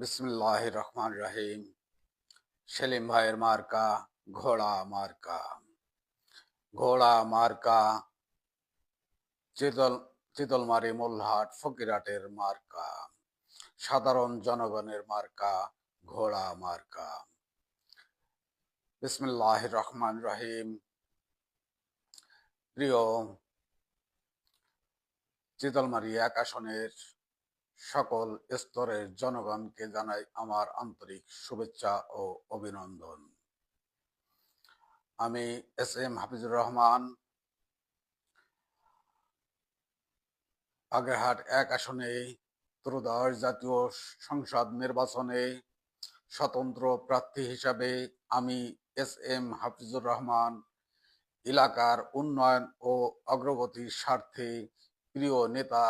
বিসমুল্লাহ রহমান রাহিম। সেলিম ভাইয়ের মার্কা, ঘোড়া মার্কা। ঘোড়া মার্কা, চিতল, চিতলমারি মোল্লাহাট ফকিরহাটের মার্কা। সাধারণ জনগণের মার্কা, ঘোড়া মার্কা। বিসমুল্লাহ রহমান রহিম। প্রিয় চিতলমারি এক আসনের সকল স্তরের জনগণকে জানাই আমার আন্তরিক শুভেচ্ছা ও অভিনন্দন। আমি এস এম হাফিজুর রহমান। বাগেরহাট এক আসনে, ত্রয়োদশ জাতীয় সংসদ নির্বাচনে স্বতন্ত্র প্রার্থী হিসাবে আমি এস এম হাফিজুর রহমান। এলাকার উন্নয়ন ও অগ্রগতির স্বার্থে প্রিয় নেতা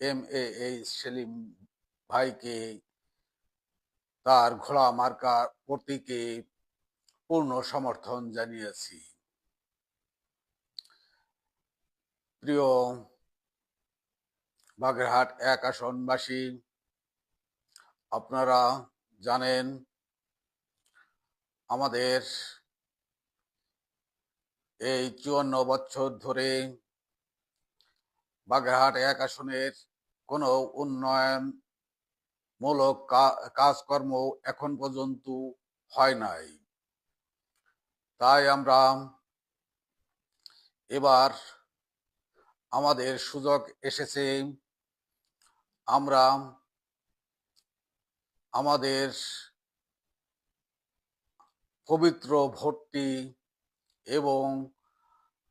এম এ এইচ সেলিম ভাইকে তার ঘোড়া মার্কা প্রতীকে পূর্ণ সমর্থন জানিয়েছি। প্রিয় বাগেরহাট এক আসনবাসী, আপনারা জানেন আমাদের এই চুয়ান্ন বছর ধরে বাগেরহাট এক আসনের কোনো উন্নয়নমূলক কাজকর্ম এখন পর্যন্ত হয় নাই। তাই আমরা এবার আমাদের সুযোগ এসেছে। আমরা আমাদের পবিত্র ভোটটি এবং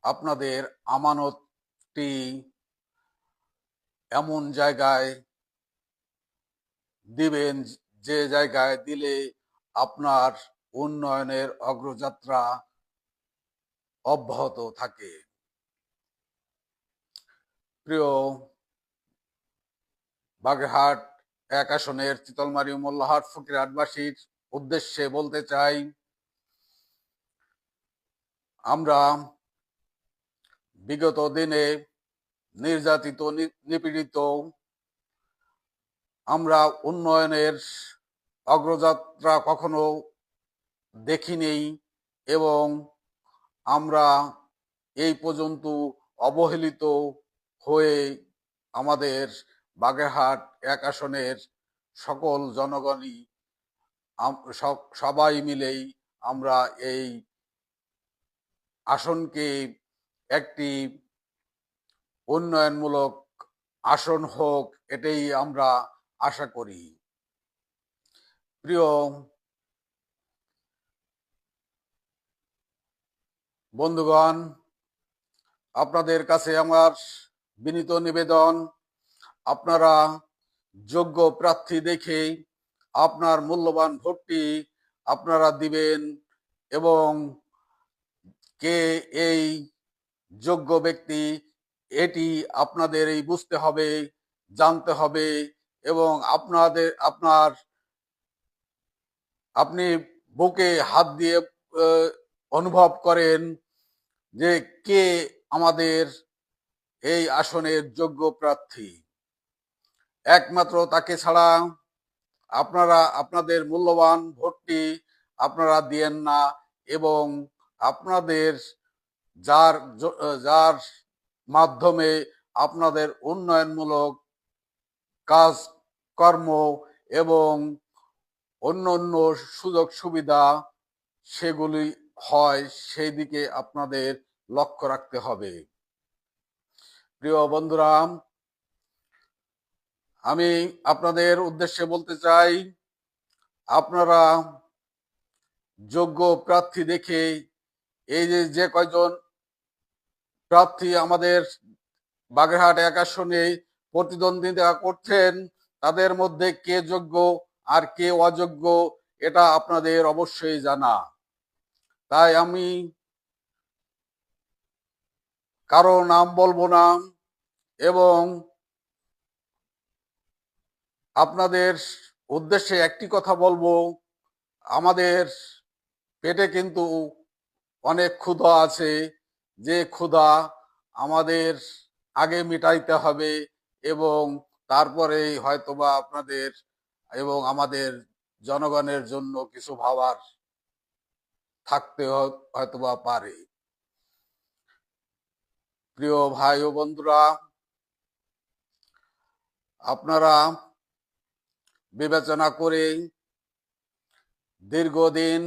আপনাদের আমানতটি এমন জায়গায় দিবেন যে জায়গায় দিলে আপনার উন্নয়নের অগ্রযাত্রা অব্যাহত থাকে। প্রিয় বাগেরহাট এক আসনের চিতলমারি মোল্লাহাট ফকির ফকিরহাটবাসীর উদ্দেশ্যে বলতে চাই, আমরা বিগত দিনে নির্যাতিত নিপীড়িত। আমরা উন্নয়নের অগ্রযাত্রা কখনো দেখিনি এবং আমরা এই পর্যন্ত অবহেলিত হয়ে আমাদের বাগেরহাট এক আসনের সকল জনগণই সবাই মিলেই আমরা এই আসনকে একটি উন্নয়নমূলক আসন হোক, এটাই আমরা আশা করি। প্রিয় বন্ধুগণ, আপনাদের কাছে আমার বিনীত নিবেদন, আপনারা যোগ্য প্রার্থী দেখে আপনার মূল্যবান ভোটটি আপনারা দিবেন এবং কে এই যোগ্য ব্যক্তি এটি আপনাদের এই বুঝতে হবে, জানতে হবে এবং আপনাদের, আপনার, আপনি বুকে হাত দিয়ে অনুভব করেন যে কে আমাদের এই আসনের যোগ্য প্রার্থী। একমাত্র তাকে ছাড়া আপনারা, আপনাদের মূল্যবান ভোটটি আপনারা দিয়েন না এবং আপনাদের যার যার মাধ্যমে আপনাদের উন্নয়নমূলক কাজ, কর্ম এবং অন্য অন্য সুযোগ সুবিধা সেগুলি হয় সেই দিকে আপনাদের লক্ষ্য রাখতে হবে। প্রিয় বন্ধুরা, আমি আপনাদের উদ্দেশ্যে বলতে চাই, আপনারা যোগ্য প্রার্থী দেখে এই যে যে কয়জন প্রার্থী আমাদের বাগেরহাট এক আসনে প্রতিদ্বন্দ্বিতা করছেন, তাদের মধ্যে কে যোগ্য আর কে অযোগ্য এটা আপনাদের অবশ্যই জানা। তাই আমি কারও নাম বলব না এবং আপনাদের উদ্দেশ্যে একটি কথা বলব, আমাদের পেটে কিন্তু অনেক ক্ষুধা আছে। যে ক্ষুধা আমাদের আগে মিটাইতে হবে এবং তারপরেই হয়তোবা আপনাদের এবং আমাদের জনগণের জন্য কিছু ভাবার থাকতে হয়তোবা পারে। প্রিয় ভাই ও বন্ধুরা, আপনারা বিবেচনা করে দীর্ঘদিন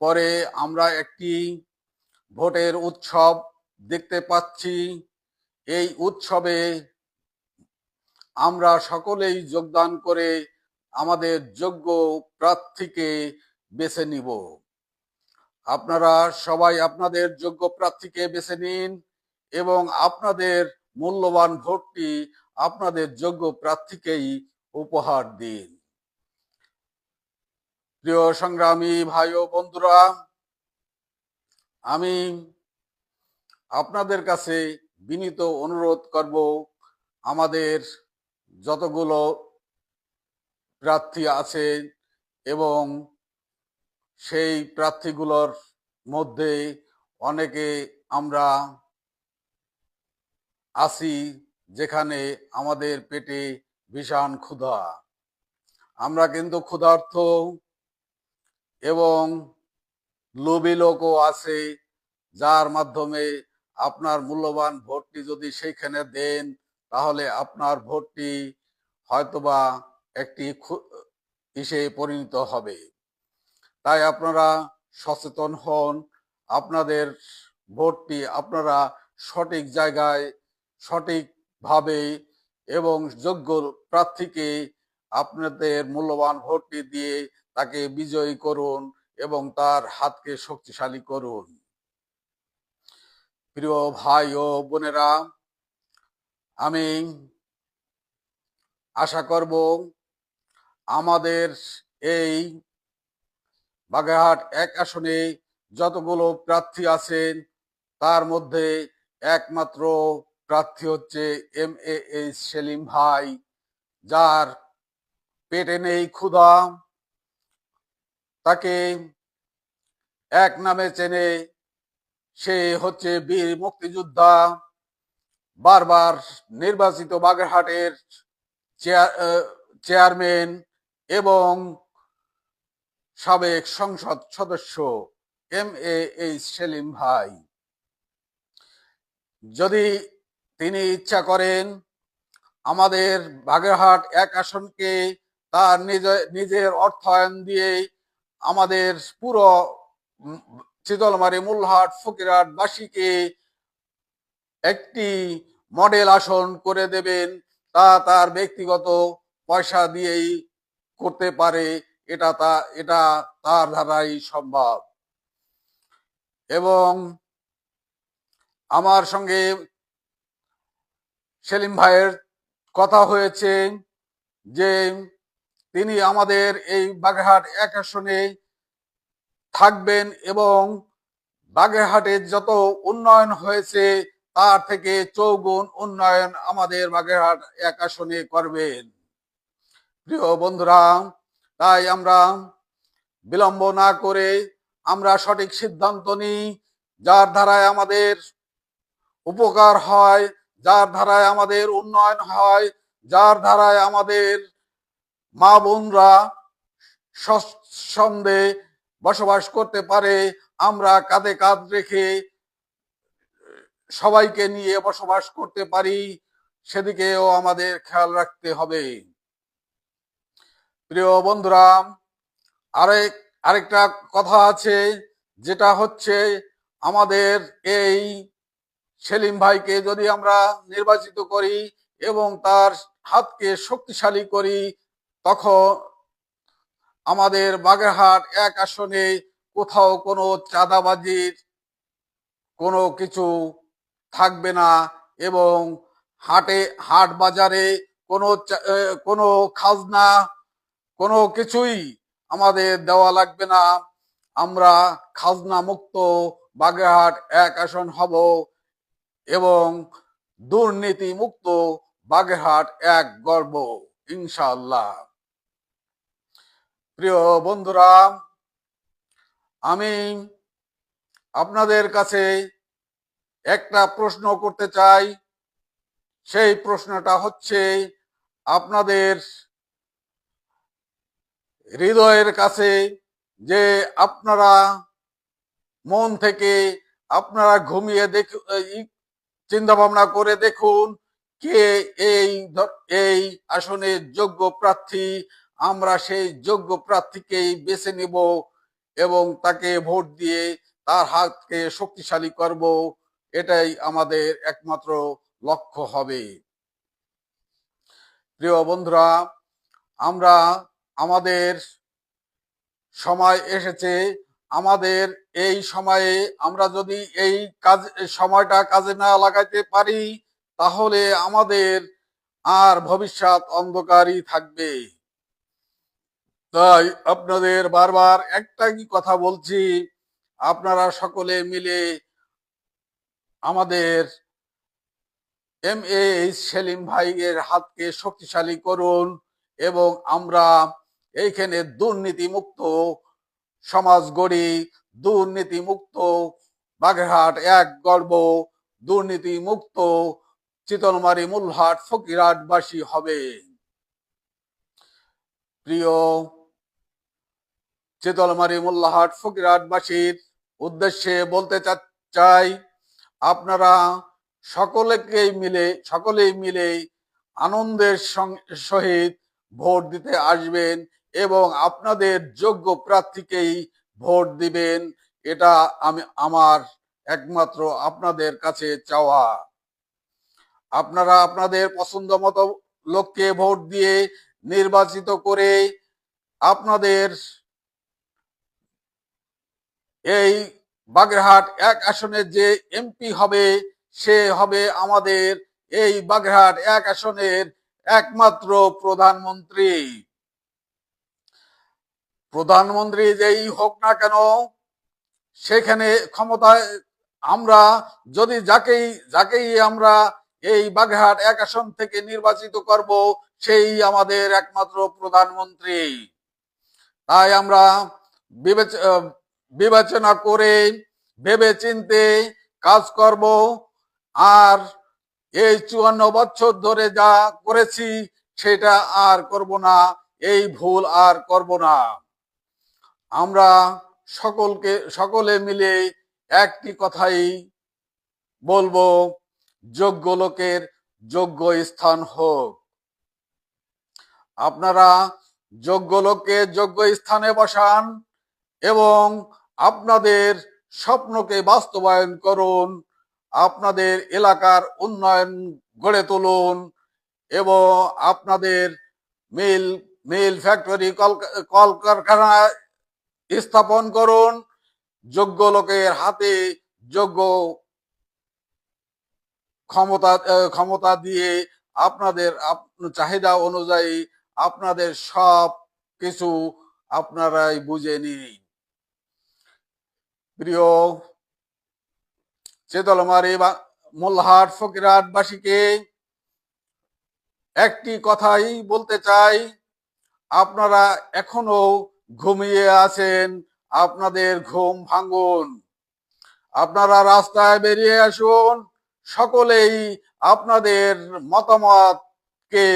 পরে আমরা একটি ভোটের উৎসব দেখতে পাচ্ছি। এই উৎসবে আমরা সকলেই যোগদান করে আমাদের যোগ্য প্রার্থীকে বেছে নিব। আপনারা সবাই আপনাদের যোগ্য প্রার্থীকে বেছে নিন এবং আপনাদের মূল্যবান ভোটটি আপনাদের যোগ্য প্রার্থীকেই উপহার দিন। প্রিয় সংগ্রামী ভাই ও বন্ধুরা আমি আপনাদের কাছে বিনীত অনুরোধ করব, আমাদের যতগুলো প্রার্থী আছে এবং সেই প্রার্থীগুলোর মধ্যে অনেকে আমরা আছি যেখানে আমাদের পেটে ভীষণ ক্ষুধা। আমরা কিন্তু ক্ষুধার্থ এবং লোভী লোকও আছে, যার মাধ্যমে আপনার মূল্যবান ভোটটি যদি সেইখানে দেন, তাহলে আপনার ভোটটি হয়তোবা একটি ইসে পরিণত হবে। তাই আপনারা সচেতন হন, আপনাদের ভোটটি আপনারা সঠিক জায়গায় সঠিকভাবে এবং যোগ্য প্রার্থীকে আপনাদের মূল্যবান ভোটটি দিয়ে তাকে বিজয়ী করুন। এবং তার হাতকে শক্তিশালী করুন। প্রিয় ভাই ও বোনেরা, আমি আশা করব আমাদের এই বাগেরহাট এক আসনে যতগুলো প্রার্থী আছেন, তার মধ্যে একমাত্র প্রার্থী হচ্ছে এম এ এইচ সেলিম ভাই, যার পেটে নেই ক্ষুধা তাকে এক নামে চেনে। সে হচ্ছে বীর মুক্তিযোদ্ধা, বারবার নির্বাচিত বাগেরহাটের চেয়ারম্যান এবং সাবেক সংসদ সদস্য এম এ এইচ সেলিম ভাই। যদি তিনি ইচ্ছা করেন, আমাদের বাগেরহাট এক আসনকে তার নিজে, নিজের অর্থায়ন দিয়ে আমাদের পুরো শীতলমারি মূলহাট, ফকিরহাট বাসীকে একটি মডেল আসন করে দেবেন। তা তার ব্যক্তিগত পয়সা দিয়েই করতে পারে। এটা তা, এটা তার দ্বারাই সম্ভব। এবং আমার সঙ্গে সেলিম ভাইয়ের কথা হয়েছে যে তিনি আমাদের এই বাগেরহাট এক আসনে থাকবেন এবং বাগেরহাটের যত উন্নয়ন হয়েছে, তার থেকে চৌগুণ উন্নয়ন আমাদের বাগেরহাট এক আসনে করবেন। প্রিয় বন্ধুরা, তাই আমরা বিলম্ব না করে আমরা সঠিক সিদ্ধান্ত নিই। যার ধারায় আমাদের উপকার হয়, যার ধারায় আমাদের উন্নয়ন হয়, যার ধারায় আমাদের মা বোনরা স্বচ্ছন্দে বসবাস করতে পারে। আমরা কাঁধে কাঁধ রেখে সবাইকে নিয়ে বসবাস করতে পারি। সেদিকেও আমাদের খেয়াল রাখতে হবে। প্রিয় বন্ধুরা, আরেক, আরেকটা কথা আছে, যেটা হচ্ছে আমাদের এই সেলিম ভাইকে যদি আমরা নির্বাচিত করি এবং তার হাতকে শক্তিশালী করি তখন আমাদের বাগেরহাট এক আসনে কোথাও কোনো চাঁদাবাজির কোনো কিছু থাকবে না এবং হাটে, হাট বাজারে কোনো কোনো খাজনা, কোনো কিছুই আমাদের দেওয়া লাগবে না। আমরা খাজনা মুক্ত বাগেরহাট এক আসন হব এবং দুর্নীতি মুক্ত বাগেরহাট এক গর্ব ইনশাআল্লাহ। প্রিয় বন্ধুরা, আমি আপনাদের কাছে একটা প্রশ্ন করতে চাই। সেই প্রশ্নটা হচ্ছে, আপনাদের হৃদয়ের কাছে যে আপনারা মন থেকে আপনারা ঘুমিয়ে দেখ চিন্তা ভাবনা করে দেখুন, কে এই এই আসনের যোগ্য প্রার্থী আমরা সেই যোগ্য প্রার্থীকেই বেছে নিব এবং তাকে ভোট দিয়ে তার হাতকে শক্তিশালী করব, এটাই আমাদের একমাত্র লক্ষ্য হবে। প্রিয় বন্ধুরা, আমরা আমাদের সময় এসেছে। আমাদের এই সময়ে আমরা যদি এই কাজ, সময়টা কাজে না লাগাইতে পারি, তাহলে আমাদের আর ভবিষ্যৎ অন্ধকারই থাকবে। তাই আপনাদের বারবার একটাই কথা বলছি, আপনারা সকলে মিলে আমাদের এম এ সেলিম ভাইয়ের হাতকে শক্তিশালী করুন এবং আমরা এইখানে দুর্নীতি মুক্ত সমাজ গড়ি দুর্নীতি মুক্ত বাগেরহাট এক গর্ব দুর্নীতি মুক্ত চিতলমারি মূলহাট ফকিরহাটবাসী হবে। প্রিয় চিতলমারি মোল্লাহাট ফকিরহাটবাসীর উদ্দেশ্যে বলতে চাই, আপনারা সকলেকেই মিলে, সকলেই মিলে আনন্দের সহিত ভোট দিতে আসবেন এবং আপনাদের যোগ্য প্রার্থীকেই ভোট দিবেন। এটা আমি, আমার একমাত্র আপনাদের কাছে চাওয়া। আপনারা আপনাদের পছন্দ মতো লোককে ভোট দিয়ে নির্বাচিত করে আপনাদের এই বাগেরহাট এক আসনের যে এমপি হবে, সে হবে আমাদের এই বাগেরহাট এক আসনের একমাত্র প্রধানমন্ত্রী। প্রধানমন্ত্রী যেই হোক না কেন, সেখানে ক্ষমতায় আমরা, যদি যাকেই যাকেই আমরা এই বাগেরহাট এক আসন থেকে নির্বাচিত করব, সেই আমাদের একমাত্র প্রধানমন্ত্রী। তাই আমরা বিবেচ- বিবেচনা করে ভেবে চিনতে কাজ করব। আর এই চুয়ান্ন বছর ধরে যা করেছি, সেটা আর করব না, এই ভুল আর করব না। আমরা সকলকে, সকলে মিলে একটি কথাই বলব, যোগ্য লোকের যোগ্য স্থান হোক। আপনারা যোগ্য লোককে যোগ্য স্থানে বসান এবং আপনাদের স্বপ্নকে বাস্তবায়ন করুন, আপনাদের এলাকার উন্নয়ন গড়ে তুলুন এবং আপনাদের মিল মিল ফ্যাক্টরি কল কলকারখানা স্থাপন করুন। যোগ্য লোকের হাতে যোগ্য ক্ষমতা ক্ষমতা দিয়ে আপনাদের আপ- চাহিদা অনুযায়ী আপনাদের সব কিছু আপনারাই বুঝে নিন। প্রিয় চেতলমারি মোল্লাহাট ফকিরহাটবাসীকে একটি কথাই বলতে চাই। আপনারা এখনও ঘুমিয়ে আছেন, আপনাদের ঘুম ভাঙুন। আপনারা রাস্তায় বেরিয়ে আসুন, সকলেই আপনাদের মতামতকে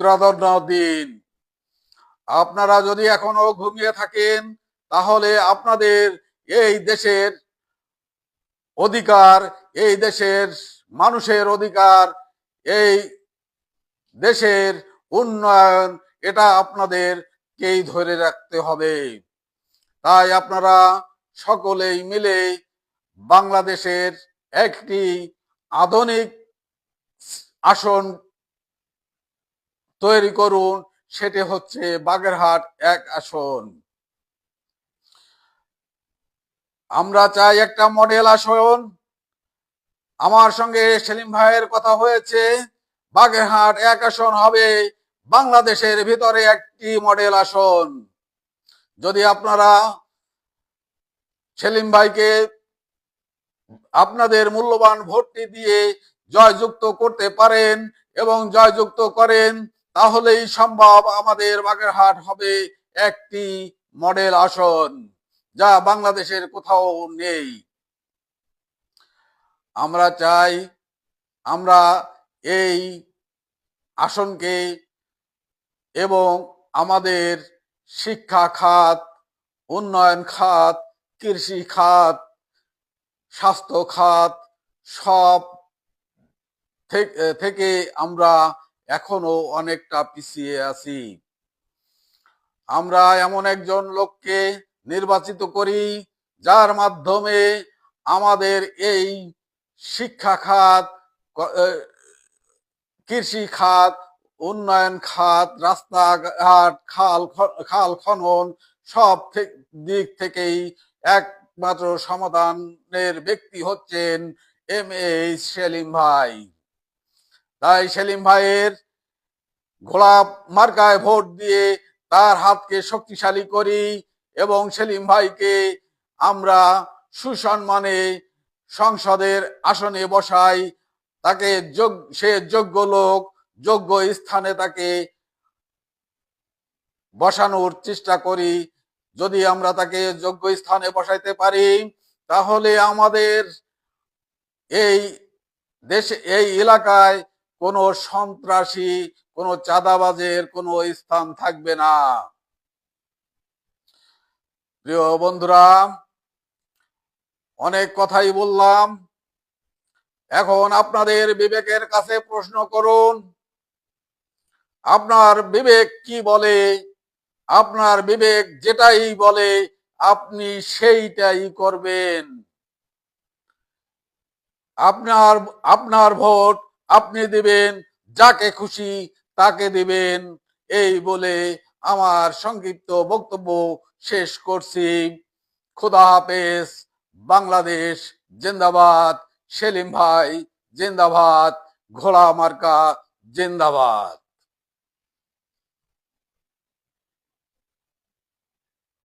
প্রাধান্য দিন। আপনারা যদি এখনও ঘুমিয়ে থাকেন, তাহলে আপনাদের এই দেশের অধিকার, এই দেশের মানুষের অধিকার, এই দেশের উন্নয়ন, এটা আপনাদেরকেই ধরে রাখতে হবে। তাই আপনারা সকলেই মিলে বাংলাদেশের একটি আধুনিক আসন তৈরি করুন, সেটি হচ্ছে বাগেরহাট এক আসন। আমরা চাই একটা মডেল আসন। আমার সঙ্গে সেলিম ভাইয়ের কথা হয়েছে, বাগেরহাট এক আসন হবে, বাংলাদেশের ভিতরে একটি মডেল আসন। যদি আপনারা সেলিম ভাইকে আপনাদের মূল্যবান ভোটটি দিয়ে জয়যুক্ত করতে পারেন এবং জয়যুক্ত করেন, তাহলেই সম্ভব আমাদের বাগেরহাট হবে একটি মডেল আসন। যা বাংলাদেশের কোথাও নেই। আমরা চাই, আমরা এই আসনকে এবং আমাদের শিক্ষা খাত, উন্নয়ন খাত, কৃষি খাত, স্বাস্থ্য খাত, সব থেকে আমরা এখনও অনেকটা পিছিয়ে আছি। আমরা এমন একজন লোককে নির্বাচিত করি, যার মাধ্যমে আমাদের এই শিক্ষা খাত কৃষি খাত, উন্নয়ন খাত, রাস্তাঘাট, খাল খাল খনন সব দিক থেকেই একমাত্র সমাধানের ব্যক্তি হচ্ছেন এম এইচ সেলিম ভাই। তাই সেলিম ভাইয়ের গোলাপ মার্কায় ভোট দিয়ে তার হাতকে শক্তিশালী করি এবং সেলিম ভাইকে আমরা সুসম্মানে সংসদের আসনে বসাই। তাকে সে যোগ্য লোক, যোগ্য স্থানে তাকে বসানোর চেষ্টা করি। যদি আমরা তাকে যোগ্য স্থানে বসাইতে পারি, তাহলে আমাদের এই দেশে, এই এলাকায় কোনো সন্ত্রাসী, কোনো চাঁদাবাজের কোনো স্থান থাকবে না। প্রিয় বন্ধুরা, অনেক কথাই বললাম। এখন আপনাদের বিবেকের কাছে প্রশ্ন করুন, আপনার বিবেক কি বলে? আপনার বিবেক যেটাই বলে, আপনি সেইটাই করবেন। আপনার আপনার ভোট আপনি দিবেন, যাকে খুশি তাকে দিবেন, এই বলে আমার সংক্ষিপ্ত বক্তব্য শেষ করছি। খোদা হাফেজ, বাংলাদেশ জিন্দাবাদ। সেলিম ভাই, জিন্দাবাদ। ঘোড়া মার্কা, জিন্দাবাদ।